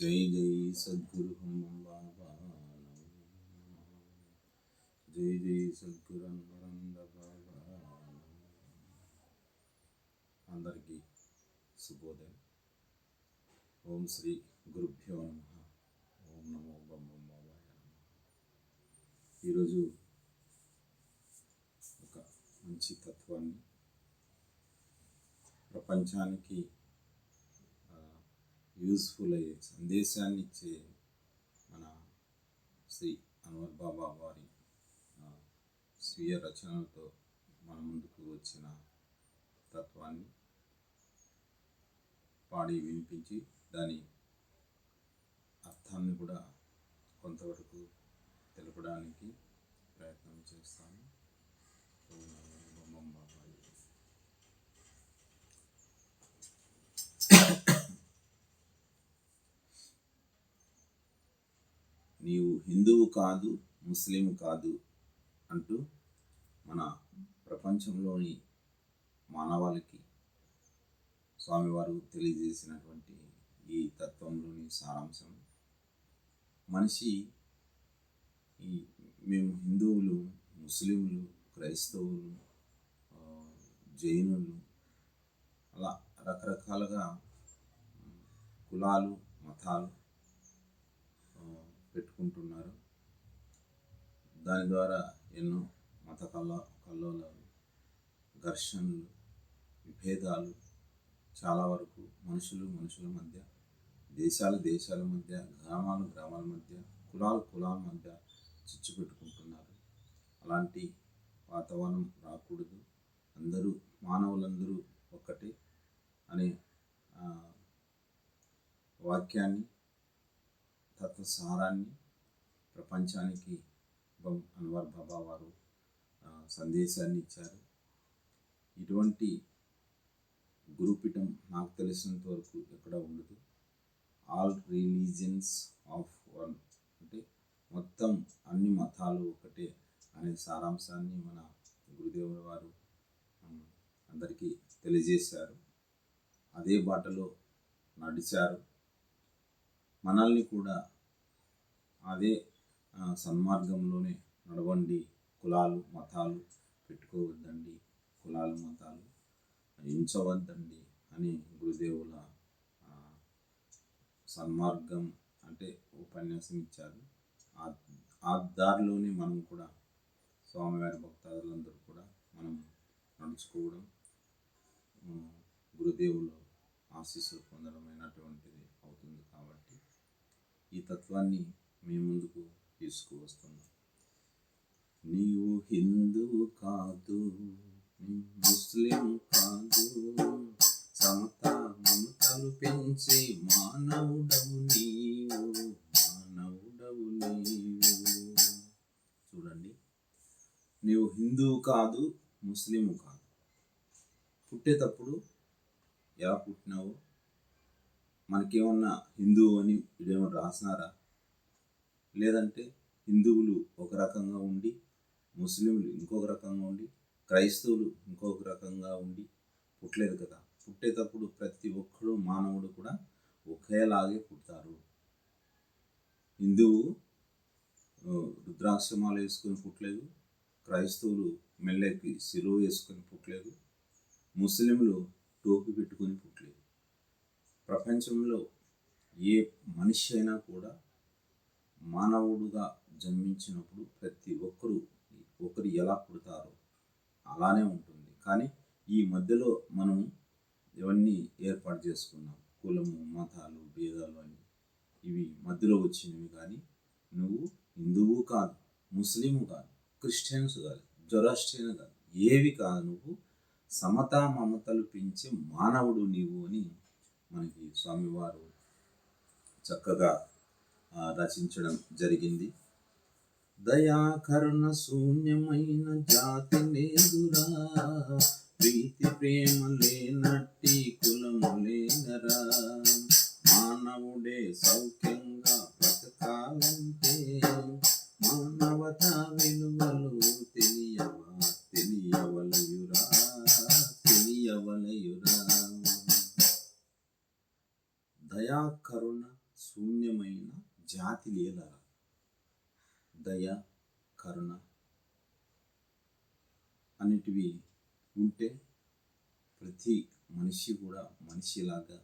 జై జై సద్గురు హనుమ బాబా జై జై సద్గురు హనుమరంద బాబా అందరికీ శుభోదయం। ఓం శ్రీ గురుభ్యో నమ। ఓం నమో బొమ్మ బాబాయ నమ। ఈరోజు ఒక మంచి తత్వాన్ని ప్రపంచానికి యూస్ఫుల్ అయ్యే సందేశాన్ని ఇచ్చే మన శ్రీ అన్వర్ బాబా వారి స్వీయ రచనలతో మన ముందుకు వచ్చిన తత్వాన్ని పాడి వినిపించి దాని అర్థాన్ని కూడా కొంతవరకు తెలపడానికి ప్రయత్నం చేస్తాను. నీవు హిందువు కాదు ముస్లిం కాదు అంటూ మన ప్రపంచంలోని మానవాళికి స్వామివారు తెలియజేసినటువంటి ఈ తత్వంలోని సారాంశం. మనిషి ఈ మేము హిందువులు ముస్లింలు క్రైస్తవులు జైనులు అలా రకరకాలుగా కులాలు మతాలు పెట్టుకుంటున్నారు. దాని ద్వారా ఎన్నో మత కల్ల కల్లోలాలు ఘర్షణలు విభేదాలు చాలా వరకు మనుషులు మనుషుల మధ్య దేశాలు దేశాల మధ్య గ్రామాలు గ్రామాల మధ్య కులాలు కులాల మధ్య చిచ్చు పెట్టుకుంటున్నారు. అలాంటి వాతావరణం రాకూడదు. అందరూ మానవులందరూ ఒక్కటే అనే వాక్యాన్ని తత్వ తత్వసారాన్ని ప్రపంచానికి అన్వర్ బాబా వారు సందేశాన్ని ఇచ్చారు. ఇటువంటి గురుపీఠం నాకు తెలిసినంత వరకు ఎక్కడ ఉండదు. ఆల్ రిలీజియన్స్ ఆఫ్ వన్ అంటే మొత్తం అన్ని మతాలు ఒకటే అనే సారాంశాన్ని మన గురుదేవుల వారు అందరికీ తెలియజేశారు. అదే బాటలో నడిచారు. మనల్ని కూడా అదే సన్మార్గంలోనే నడవండి. కులాలు మతాలు పెట్టుకోవద్దండి. కులాలు మతాలు హింసవద్దండి అని గురుదేవుల సన్మార్గం అంటే ఉపన్యాసం ఇచ్చారు. ఆ దారిలోనే మనం కూడా స్వామివారి భక్తాదులందరూ కూడా మనం నడుచుకోవడం గురుదేవులు ఆశీస్సులు పొందడమైనటువంటిది అవుతుంది కాబట్టి ఈ తత్వాన్ని మీ ముందుకు తీసుకువస్తున్నాం. నీవు హిందువు కాదు ముస్లిం కాదు. సమత మమతలు పెంచి మానవుడవు నీవు మానవుడవు నీవు. చూడండి. నీవు హిందువు కాదు ముస్లిం కాదు. పుట్టేటప్పుడు ఎలా పుట్టినావో? మనకేమన్నా హిందువు అని ఇదేమన్నా రాసినారా? లేదంటే హిందువులు ఒక రకంగా ఉండి ముస్లింలు ఇంకొక రకంగా ఉండి క్రైస్తవులు ఇంకొక రకంగా ఉండి పుట్టలేదు కదా. పుట్టేటప్పుడు ప్రతి ఒక్కడు మానవుడు కూడా ఒకేలాగే పుడతారు. హిందువు రుద్రాక్షమాలు వేసుకొని పుట్టలేదు. క్రైస్తవులు మెల్లెక్కి సిలువ వేసుకొని పుట్టలేదు. ముస్లింలు టోపీ పెట్టుకొని పుట్టలేదు. ప్రపంచంలో ఏ మనిషి అయినా కూడా మానవుడుగా జన్మించినప్పుడు ప్రతి ఒక్కరు ఒకరు ఎలా పుడతారో అలానే ఉంటుంది. కానీ ఈ మధ్యలో మనం ఇవన్నీ ఏర్పాటు చేసుకున్నాం. కులము మతాలు భేదాలు అని. ఇవి మధ్యలో వచ్చినవి కానీ నువ్వు హిందువు కాదు ముస్లిము కాదు క్రిస్టియన్స్ కాదు జొరాస్ట్రియన్ కాదు ఏవి కాదు నువ్వు సమతా మమతలు పెంచే మానవుడు నీవు అని మనకి స్వామివారు చక్కగా రచించడం జరిగింది. దయాకరుణ శూన్యమైన జాతి లేదురా ప్రీతి ప్రేమ లేనట్టి కులము లేనరా. మానవుడే సౌఖ్యంగా బ్రతకాలంటే మానవత విలువలు తెలియవా తెలియవలయురా తెలియవలయురా. దయా కరుణ జాతి లీల దయ కరుణ అనేటివి ఉంటే ప్రతి మనిషి కూడా మనిషిలాగా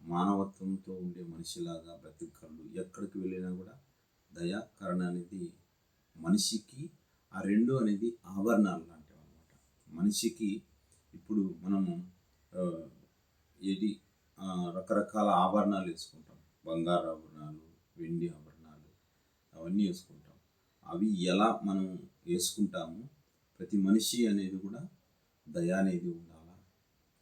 మానవత్వంతో ఉండే మనిషిలాగా బ్రతికళ్ళు ఎక్కడికి వెళ్ళినా కూడా దయ కరుణ అనేది మనిషికి ఆ రెండు అనేది ఆభరణాలు లాంటివి అనమాట మనిషికి ఇప్పుడు మనము ఏది రకరకాల ఆభరణాలు వేసుకుంటాం. బంగారు ఆభరణాలు వెండి ఆభరణాలు అవన్నీ వేసుకుంటాం. అవి ఎలా మనం వేసుకుంటామో ప్రతి మనిషి అనేది కూడా దయ అనేది ఉండాలా?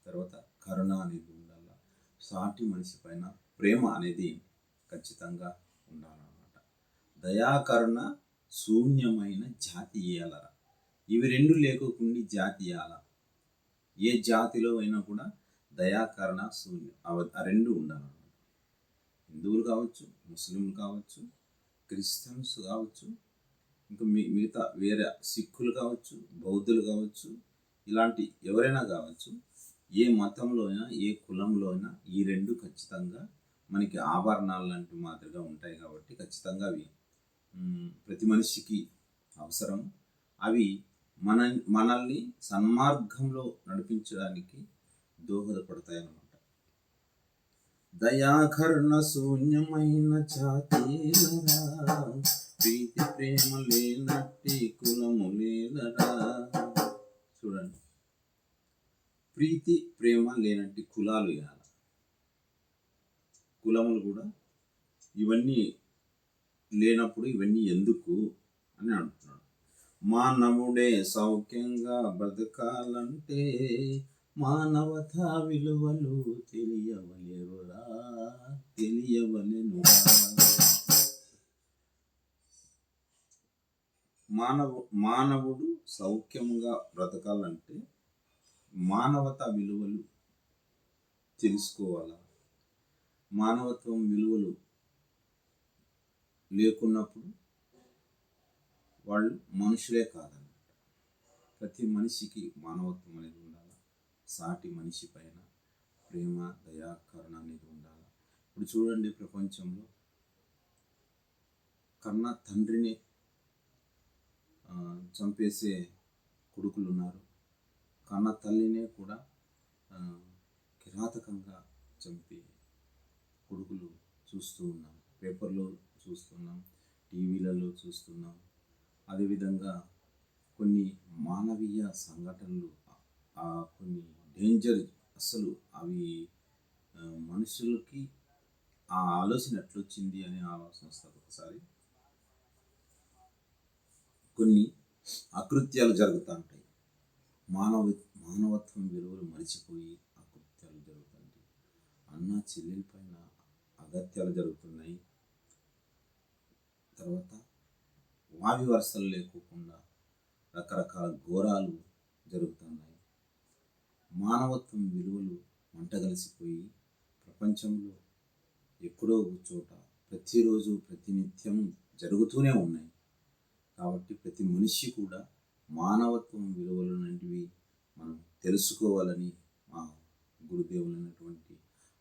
తర్వాత కరుణ అనేది ఉండాలా? సాటి మనిషి పైన ప్రేమ అనేది ఖచ్చితంగా ఉండాలన్నమాట. దయాకరుణ శూన్యమైన జాతి ఇవి రెండు లేకోకుండా జాతి ఏ జాతిలో అయినా కూడా దయాకరణ శూన్యం ఆ రెండు ఉండాలన్నమాట. హిందువులు కావచ్చు ముస్లింలు కావచ్చు క్రిస్టియన్స్ కావచ్చు ఇంకా మీ మిగతా వేరే సిక్కులు కావచ్చు బౌద్ధులు కావచ్చు ఇలాంటి ఎవరైనా కావచ్చు ఏ మతంలో అయినా ఏ కులంలో అయినా ఈ రెండు ఖచ్చితంగా మనకి ఆభరణాలు లాంటి మాదిరిగా ఉంటాయి కాబట్టి ఖచ్చితంగా అవి ప్రతి మనిషికి అవసరం. అవి మన మనల్ని సన్మార్గంలో నడిపించడానికి దోహదపడతాయన్నమాట. దయాకర్ణ శూన్యమైన జాతీలరా ప్రీతి ప్రేమ లేనట్టి కులము లేదరా చూడండి. ప్రీతి ప్రేమ లేనట్టి కులాలు ఇవ్వాలి కులములు కూడా ఇవన్నీ లేనప్పుడు ఇవన్నీ ఎందుకు అని అంటున్నాడు మానవుడే సౌఖ్యంగా బ్రతకాలంటే మానవత విలువలు తెలియవలేరురా తెలియవలేను మానవ మానవుడు సౌఖ్యంగా బ్రతకాలంటే మానవత విలువలు తెలుసుకోవాలా? మానవత్వం విలువలు లేకున్నప్పుడు వాళ్ళు మనుషులే కాదన్నమాట. ప్రతి మనిషికి మానవత్వం అనేది సాటి మనిషి పైన ప్రేమ దయా కరుణ అనేది ఉండాలి. ఇప్పుడు చూడండి ప్రపంచంలో కన్న తండ్రిని చంపేసే కొడుకులు ఉన్నారు. కన్న తల్లినే కూడా కిరాతకంగా చంపే కొడుకులు చూస్తూ ఉన్నాం. పేపర్లో చూస్తున్నాం టీవీలలో చూస్తున్నాం. అదేవిధంగా కొన్ని మానవీయ సంఘటనలు ఆ కొన్ని డేంజర్ అసలు అవి మనుషులకి ఆ ఆలోచన ఎట్లొచ్చింది అనే ఆలోచన వస్తుంది ఒకసారి. కొన్ని అకృత్యాలు జరుగుతూ ఉంటాయి. మానవ మానవత్వం విలువలు మరిచిపోయి అకృత్యాలు జరుగుతుంటాయి అన్న చెల్లెల పైన అగత్యాలు జరుగుతున్నాయి. తర్వాత వావి వరుసలు లేకోకుండా రకరకాల ఘోరాలు జరుగుతున్నాయి. మానవత్వం విలువలు మంటగలిసిపోయి ప్రపంచంలో ఎక్కడో ఒక చోట ప్రతిరోజు ప్రతినిత్యం జరుగుతూనే ఉన్నాయి. కాబట్టి ప్రతి మనిషి కూడా మానవత్వం విలువలు లాంటివి మనం తెలుసుకోవాలని మా గురుదేవులైనటువంటి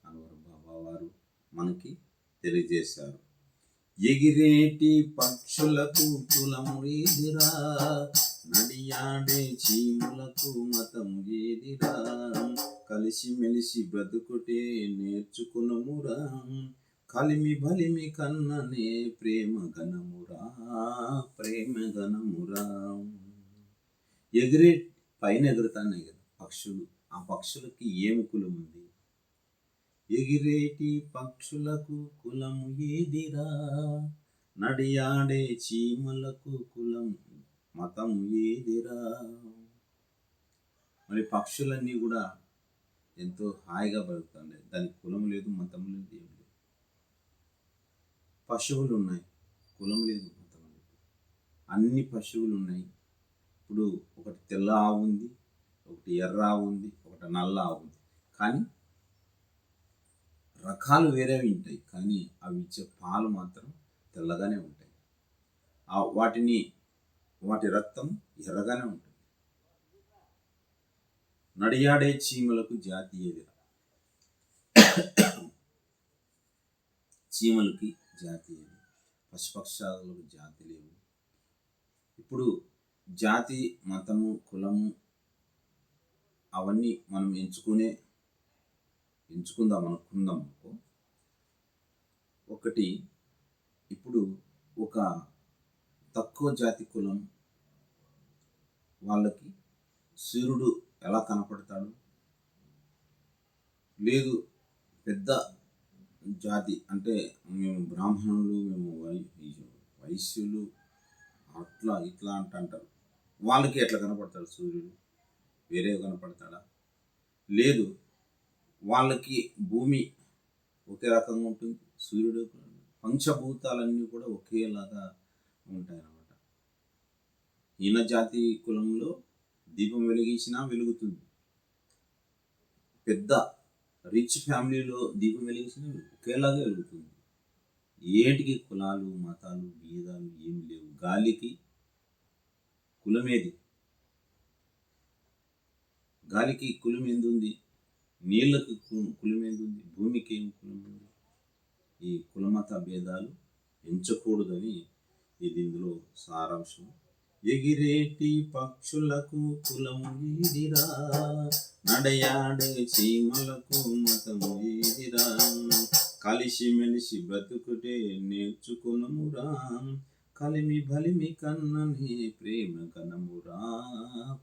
అనవర బాబా వారు మనకి తెలియజేశారు. ఎగిరేటి పక్షులకు కులము ఏదిరా? నడియాడే చీములకు మతం ఏదిరా? కలిసి మెలిసి బ్రతుకుటే నేర్చుకునమురా. కలిమి బలిమి కన్ననే ప్రేమ గణమురా ప్రేమ గణమురా ఎగిరే పైన ఎగురుతానే కదా పక్షులు. ఆ పక్షులకి ఏమి కులం ఉంది? ఎగిరేటి పక్షులకు కులము ఏదిరా? నడియాడే చీమలకు కులం మతం ఏదిరా? మరి పక్షులన్నీ కూడా ఎంతో హాయిగా బతుకుతుండే. దానికి కులం లేదు మతం లేదు ఏం లేదు. పశువులు ఉన్నాయి కులం లేదు మతం లేదు. అన్ని పశువులు ఉన్నాయి. ఇప్పుడు ఒకటి తెల్ల ఆవు ఉంది ఒకటి ఎర్ర ఆవు ఉంది ఒకటి నల్ల ఆవు ఉంది. కానీ రకాలు వేరేవి ఉంటాయి కానీ అవి ఇచ్చే పాలు మాత్రం తెల్లగానే ఉంటాయి. ఆ వాటిని వాటి రక్తం ఎర్రగానే ఉంటుంది. నడియాడే చీమలకు జాతి చీమలకి జాతి లేదు పశుపక్షాలకు జాతి లేవు. ఇప్పుడు జాతి మతము కులము అవన్నీ మనం ఎంచుకునే ఎంచుకుందాం అనుకుందాం అనుకో. ఒకటి ఇప్పుడు ఒక తక్కువ జాతి కులం వాళ్ళకి సూర్యుడు ఎలా కనపడతాడు? లేదు పెద్ద జాతి అంటే మేము బ్రాహ్మణులు మేము వై వైశ్యులు అట్లా ఇట్లా అంట అంటారు. వాళ్ళకి ఎట్లా కనపడతాడు సూర్యుడు? వేరే కనపడతాడా? లేదు వాళ్ళకి భూమి ఒకే రకంగా ఉంటుంది సూర్యుడు పంచభూతాలన్నీ కూడా ఒకేలాగా ఉంటాయన్నమాట. ఈయన జాతి కులంలో దీపం వెలిగించినా వెలుగుతుంది. పెద్ద రిచ్ ఫ్యామిలీలో దీపం వెలిగించినా ఒకేలాగా వెలుగుతుంది. ఏటికి కులాలు మతాలు భేదాలు ఏమి లేవు. గాలికి కులమేది? గాలికి కులం ఎందుంది? నీళ్ళకు కు- భూమికి ఏం కులం ఉంది ఈ కులమత భేదాలు ఎంచకూడదని ఇది ఇందులో సారాంశం. ఎగిరేటి పక్షులకు కులము ఏదిరా? నడయాడే చీమలకు మతము ఏదిరా? కలిసి మెలిసి బ్రతుకుటే నేర్చుకునమురా? కలిమి బలిమి కన్నని ప్రేమ గణమురా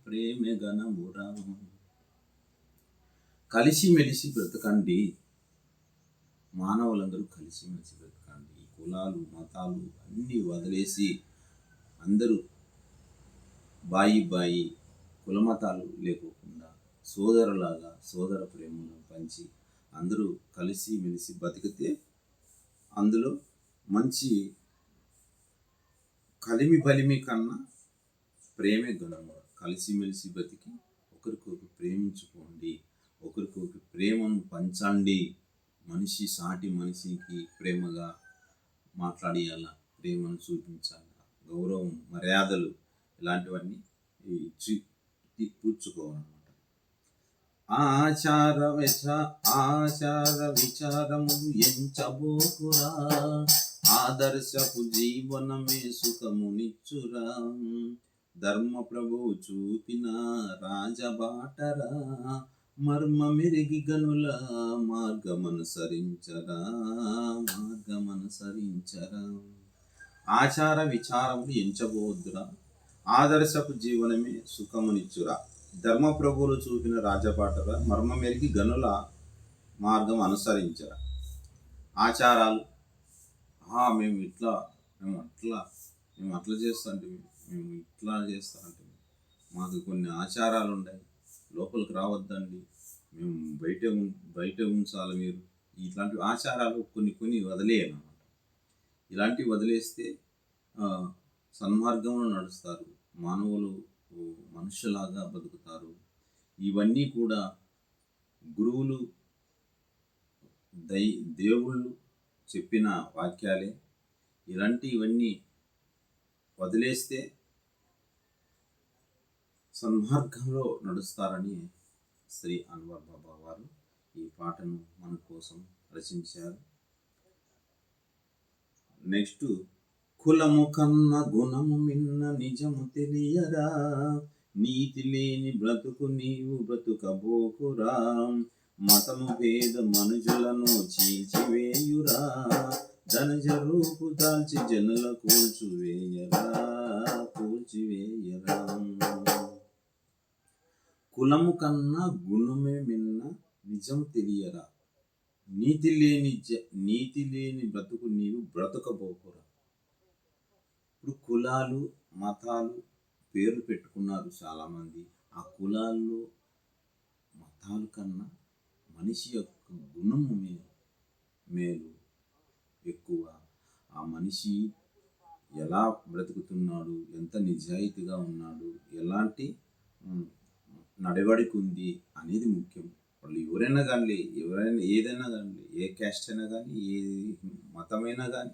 ప్రేమ గణమురా కలిసి మెలిసి బ్రతకండి మానవులందరూ కలిసి మెలిసి బ్రతకండి కులాలు మతాలు అన్నీ వదిలేసి అందరూ బాయి బాయి కులమతాలు లేకోకుండా సోదరులాగా సోదర ప్రేమను పంచి అందరూ కలిసి మెలిసి బతికితే అందులో మంచి కలిమి బలిమి కన్నా ప్రేమే గుణము కలిసిమెలిసి బతికి ఒకరికొకరు ప్రేమించుకోండి. ఒకరికొకరి ప్రేమను పంచండి. మనిషి సాటి మనిషికి ప్రేమగా మాట్లాడియాల ప్రేమను చూపించాలి. గౌరవం మర్యాదలు ఇలాంటివన్నీ ఇచ్చి పూడ్చుకోవాలన్నమాట. ఆచార విచ ఆచార విచారము ఎంచబోకురా. ఆదర్శపు జీవనమే సుఖమునిచ్చురా. ధర్మ ప్రభువు చూపిన రాజబాటరా. మర్మమెరిగి గనుల మార్గమనుసరించరా మార్గమనుసరించరా. ఆచార విచారములు ఎంచబోద్దురా ఆదర్శపు జీవనమే సుఖమునిచ్చురా. ధర్మ ప్రభువులు చూపిన రాజపాటరా మర్మమెరిగి గనుల మార్గం అనుసరించరా. ఆచారాలు "ఆ, మేము ఇట్లా మేము అట్లా మేము అట్లా చేస్తాంటే మేము ఇట్లా చేస్తామంటే మాకు కొన్ని ఆచారాలు ఉన్నాయి లోపలికి రావద్దండి. మేము బయట ఉం- బయట ఉంచాలి మీరు. ఇట్లాంటి ఆచారాలు కొన్ని కొన్ని వదిలేయనమాట. ఇలాంటివి వదిలేస్తే సన్మార్గంలో నడుస్తారు. మానవులు మనుషులాగా బతుకుతారు. ఇవన్నీ కూడా గురువులు దై దేవుళ్ళు చెప్పిన వాక్యాలే. ఇలాంటి ఇవన్నీ వదిలేస్తే సన్మార్గంలో నడుస్తారని శ్రీ అన్వర్ బాబా వారు ఈ పాటను మన కోసం రచించారు. నెక్స్ట్ కులము కన్న గుణము మిన్న నిజము తెలియరా నీతి లేని బ్రతుకు నీవు బ్రతుకబోకురా? మతము భేద మనుజులను చీల్చివేయురా? ధనజ రూపు దాల్చి జనుల కూల్చివేయరా? కూల్చివేయరా? కులము కన్నా గుణమే మిన్న నిజం తెలియరా నీతి లేని జ- నీతి లేని బ్రతుకు నీవు బ్రతకబోకురా. ఇప్పుడు కులాలు మతాలు పేర్లు పెట్టుకున్నారు చాలామంది. ఆ కులాల్లో మతాల కన్నా మనిషి యొక్క గుణము మే- మేలు ఎక్కువ. ఆ మనిషి ఎలా బ్రతుకుతున్నాడు? ఎంత నిజాయితీగా ఉన్నాడు? ఎలాంటి నడవడికుంది అనేది ముఖ్యం. వాళ్ళు ఎవరైనా కానీ ఎవరైనా ఏదైనా కానీ ఏ క్యాస్ట్ అయినా కానీ ఏ మతమైనా కానీ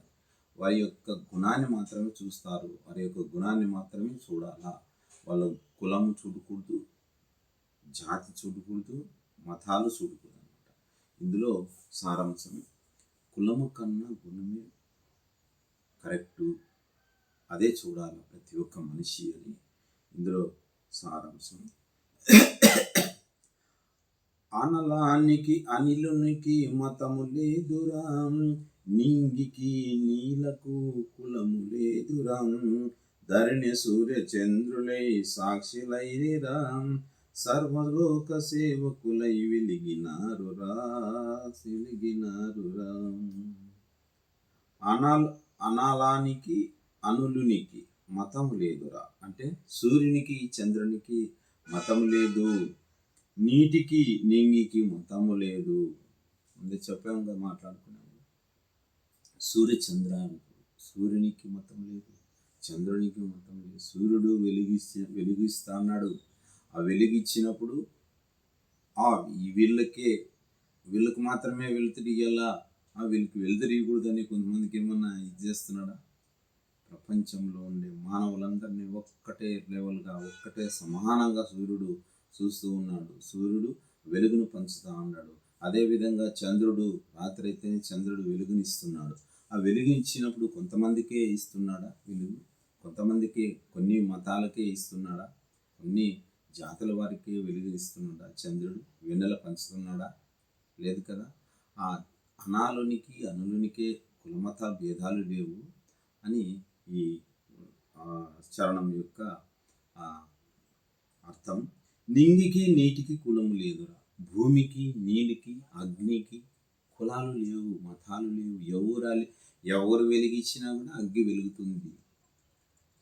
వారి యొక్క గుణాన్ని మాత్రమే చూస్తారు. వారి యొక్క గుణాన్ని మాత్రమే చూడాలా. వాళ్ళ కులం చూడకూడదు జాతి చూడకూడదు మతాలు చూడకూడదు అనమాట ఇందులో సారాంశం కులము కన్నా గుణమే కరెక్టు. అదే చూడాలి ప్రతి ఒక్క మనిషి అని. ఇందులో సారాంశం అనలానికి అనిలునికి మతము లేదురా. నింగికి నీలకు కులము లేదురా. ధరణి సూర్య చంద్రులై సాక్షిలైరా సర్వలోక సేవకులై వెలిగినారురా వెలిగినారురా. అనాల్ అనాలానికి అనులునికి మతం లేదురా. అంటే సూర్యునికి చంద్రునికి మతం లేదు. నీటికి నింగికి మతము లేదు. ముందే చెప్పాము కదా మాట్లాడుకున్నాము. సూర్య సూర్యునికి మతం లేదు. చంద్రునికి మతం లేదు. సూర్యుడు వెలిగిస్తే వెలిగిస్తా అన్నాడు. ఆ వెలిగిచ్చినప్పుడు ఆ ఈ వీళ్ళకే వీళ్ళకి మాత్రమే వెలుతురు ఇయ్యాలా ఆ వీళ్ళకి వెలుతురు ఇవ్వకూడదని కొంతమందికి ఏమన్నా ఇది చేస్తున్నాడా? ప్రపంచంలో ఉండే మానవులందరినీ ఒక్కటే లెవెల్గా ఒక్కటే సమానంగా సూర్యుడు చూస్తూ ఉన్నాడు. సూర్యుడు వెలుగును పంచుతా ఉన్నాడు. అదేవిధంగా చంద్రుడు రాత్రి అయితేనే చంద్రుడు వెలుగునిస్తున్నాడు. ఆ వెలుగునిచ్చినప్పుడు కొంతమందికే ఇస్తున్నాడా వెలుగు? కొంతమందికి కొన్ని మతాలకే ఇస్తున్నాడా? కొన్ని జాతుల వారికి వెలుగు ఇస్తున్నాడా చంద్రుడు? వెన్నెల పంచుతున్నాడా? లేదు కదా? ఆ అనాలునికి అనులునికే కులమత భేదాలు లేవు అని ఈ చరణం యొక్క అర్థం నింగికి నీటికి కులము లేదురా. భూమికి నీటికి అగ్నికి కులాలు లేవు మతాలు లేవు. ఎవరు ఎవరు వెలిగించినా కూడా అగ్గి వెలుగుతుంది.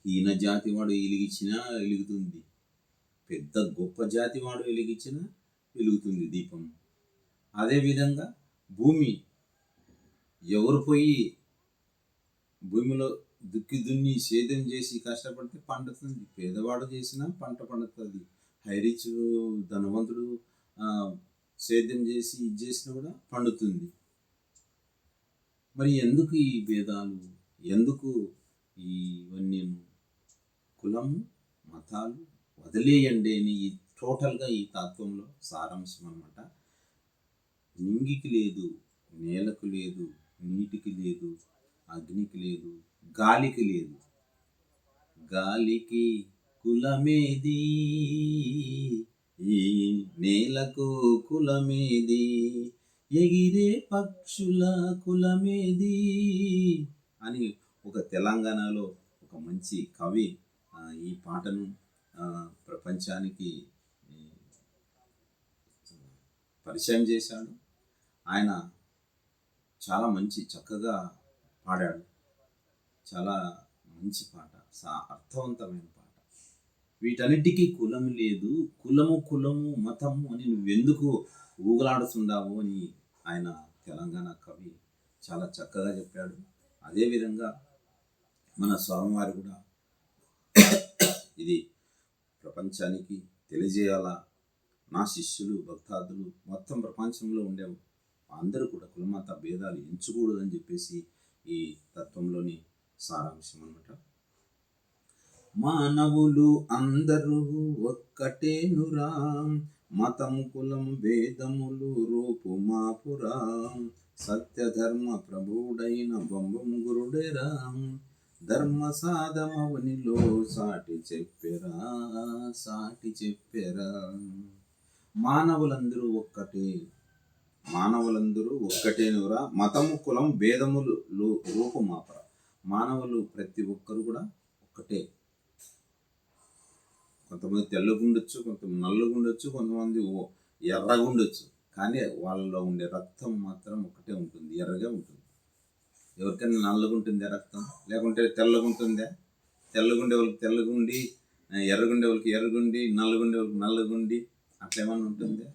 ఈయన జాతి వాడు వెలిగించినా వెలుగుతుంది. పెద్ద గొప్ప జాతి వాడు వెలిగించినా వెలుగుతుంది దీపం. అదేవిధంగా భూమి ఎవరు పోయి భూమిలో దుక్కి దున్ని సేద్యం చేసి కష్టపడితే పండుతుంది. పేదవాడు చేసినా పంట పండుతుంది. హైరిచ్ ధనవంతుడు సేద్యం చేసి ఇది చేసినా కూడా పండుతుంది. మరి ఎందుకు ఈ భేదాలు ఎందుకు ఇవన్నీ కులము మతాలు వదిలేయండి అని ఈ టోటల్గా ఈ తత్వంలో సారాంశం అనమాట నింగికి లేదు నేలకు లేదు నీటికి లేదు అగ్నికి లేదు గాలికి లేదు. గాలికి కులమేది? ఈ నేలకు కులమేది? ఎగిరే పక్షుల కులమేది? అని ఒక తెలంగాణలో ఒక మంచి కవి ఈ పాటను ప్రపంచానికి పరిచయం చేశాడు. ఆయన చాలా మంచి చక్కగా పాడాడు. చాలా మంచి పాట సా అర్థవంతమైన వీటన్నిటికీ కులం లేదు. కులము కులము మతము అని నువ్వెందుకు ఊగలాడుతుండావు అని ఆయన తెలంగాణ కవి చాలా చక్కగా చెప్పాడు. అదేవిధంగా మన స్వామివారు కూడా ఇది ప్రపంచానికి తెలియజేయాలా? నా శిష్యులు భక్తాదులు మొత్తం ప్రపంచంలో ఉండే అందరూ కూడా కులమత భేదాలు ఎంచకూడదని చెప్పేసి ఈ తత్వంలోని సారాంశం అన్నమాట. మానవులు అందరూ ఒక్కటేనురా. మతం కులం వేదములు రూపు మాపురా సత్యధర్మ ప్రభుడైన బొంబం గురుడేరా. ధర్మ సాధమవనిలో సాటి చెప్పెరా సాటి చెప్పెరా. మానవులందరూ ఒక్కటే మానవులందరూ ఒక్కటేనురా. మతము కులం భేదములు లు- మానవులు ప్రతి ఒక్కరు కూడా ఒక్కటే. కొంతమంది తెల్లగుండొచ్చు కొంతమంది నల్లగుండొచ్చు కొంతమంది ఎర్రగా ఎర్రగుండొచ్చు. కానీ వాళ్ళలో ఉండే రక్తం మాత్రం ఒకటే ఉంటుంది ఎర్రగా ఉంటుంది. ఎవరికైనా నల్లగుంటుందా రక్తం? లేకుంటే తెల్లగుంటుందా? తెల్లగుండే వాళ్ళకి తెల్లగుండి ఎర్రగుండే వాళ్ళకి ఎర్రగుండి నల్లగుండే వాళ్ళకి నల్లగుండి అట్లా ఏమన్నా ఉంటుందా?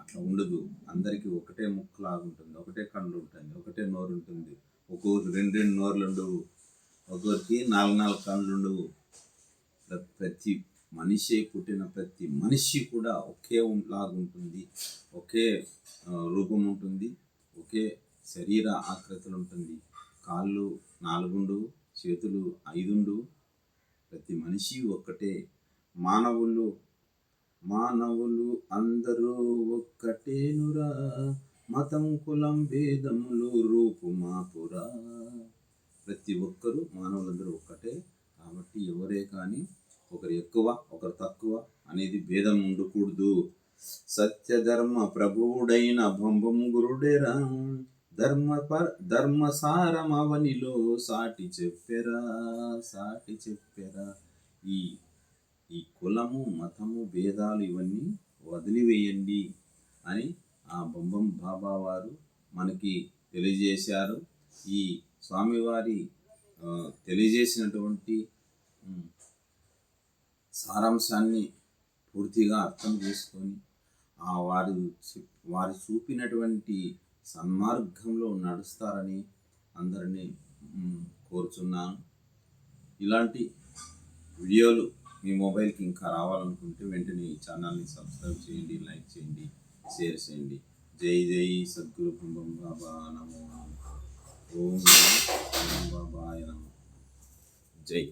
అట్లా ఉండదు. అందరికీ ఒకటే ముక్కలాగా ఉంటుంది ఒకటే కళ్ళు ఉంటుంది ఒకటే నోరు ఉంటుంది. ఒక్కొక్కరికి రెండు రెండు నోర్లు ఉండవు ఒక్కొక్కరికి నాలుగు నాలుగు కళ్ళు ఉండవు ప్రతి మనిషి పుట్టిన ప్రతి మనిషి కూడా ఒకే లాగా ఉంటుంది ఒకే రూపం ఉంటుంది ఒకే శరీర ఆకృతులు ఉంటుంది కాళ్ళు నాలుగుండు చేతులు ఐదుండు ప్రతి మనిషి ఒక్కటే. మానవులు మానవులు అందరూ ఒక్కటేనురా మతం కులం భేదములు రూపు మాపురా ప్రతి ఒక్కరూ మానవులందరూ ఒక్కటే కాబట్టి ఎవరే కానీ ఒకరు ఎక్కువ ఒకరు తక్కువ అనేది భేదం ఉండకూడదు. సత్యధర్మ ప్రభువుడైన బొంబం గురుడేరా ధర్మ పర ధర్మసారం అవనిలో సాటి చెప్పెరా సాటి చెప్పెరా. ఈ ఈ కులము మతము భేదాలు ఇవన్నీ వదిలివేయండి అని ఆ బొంబం బాబా వారు మనకి తెలియజేశారు. ఈ స్వామివారి తెలియజేసినటువంటి సారాంశాన్ని పూర్తిగా అర్థం చేసుకొని ఆ వారు వారు చూపినటువంటి సన్మార్గంలో నడుస్తారని అందరినీ కోరుచున్నాను. ఇలాంటి వీడియోలు మీ మొబైల్కి ఇంకా రావాలనుకుంటే వెంటనే ఈ ఛానల్ని సబ్స్క్రైబ్ చేయండి లైక్ చేయండి షేర్ చేయండి. జై జై సద్గురు కుంభం బాబా నమో. ఓం బాబాయ నమో. జై.